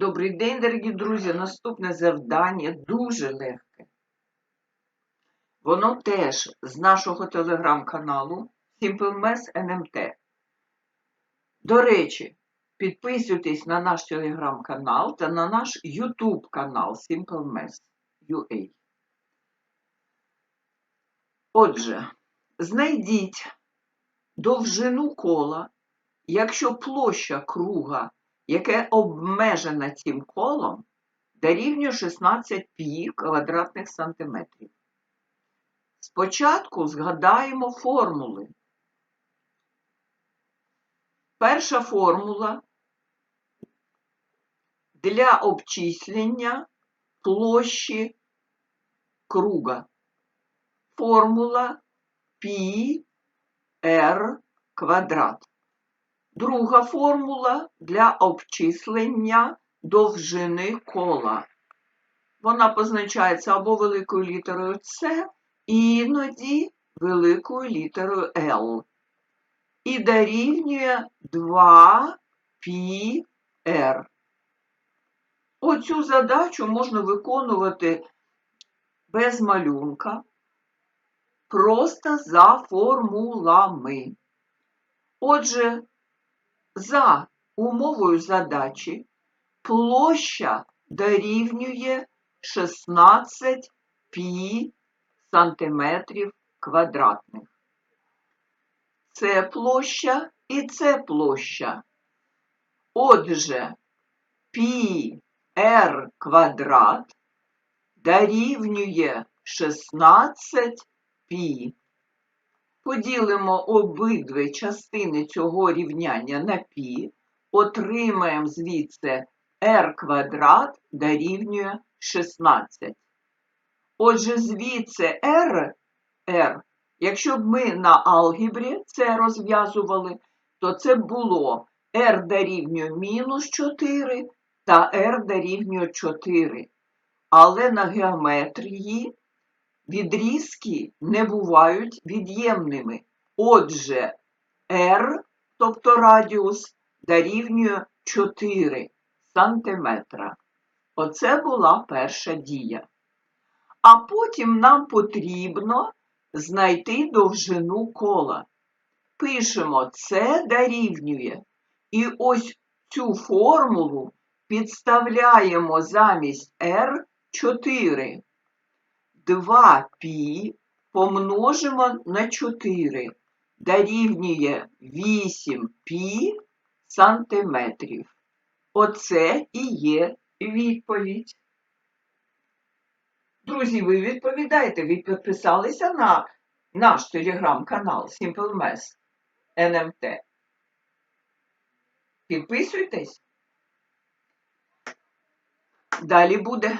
Добрий день, дорогі друзі. Наступне завдання дуже легке. Воно теж з нашого телеграм-каналу SimpleMess NMT. До речі, підписуйтесь на наш телеграм-канал та на наш YouTube канал SimpleMess UA. Отже, знайдіть довжину кола, якщо площа круга яке обмежене цим колом, дорівнює 16 пі квадратних сантиметрів. Спочатку згадаємо формули. Перша формула для обчислення площі круга. Формула пі r квадрат. Друга формула для обчислення довжини кола. Вона позначається або великою літерою С, іноді великою літерою L. І дорівнює 2 πr. Оцю задачу можна виконувати без малюнка, просто за формулами. Отже, за умовою задачі площа дорівнює 16 пі сантиметрів квадратних. Це площа і це площа. Отже, пі r квадрат дорівнює 16 пі. Поділимо обидві частини цього рівняння на пі, отримаємо звідси r квадрат дорівнює 16. Отже, звідси r, r, якщо б ми на алгебрі це розв'язували, то це було r дорівнює мінус 4 та r дорівнює 4. Але на геометрії відрізки не бувають від'ємними. Отже, r, тобто радіус, дорівнює 4 сантиметра. Оце була перша дія. А потім нам потрібно знайти довжину кола. Пишемо це дорівнює. І ось цю формулу підставляємо замість r 4. 2π помножимо на 4 дорівнює 8π сантиметрів. Оце і є відповідь. Друзі, ви відповідаєте, ви підписалися на наш телеграм-канал Simple NMT. Підписуйтесь. Далі буде.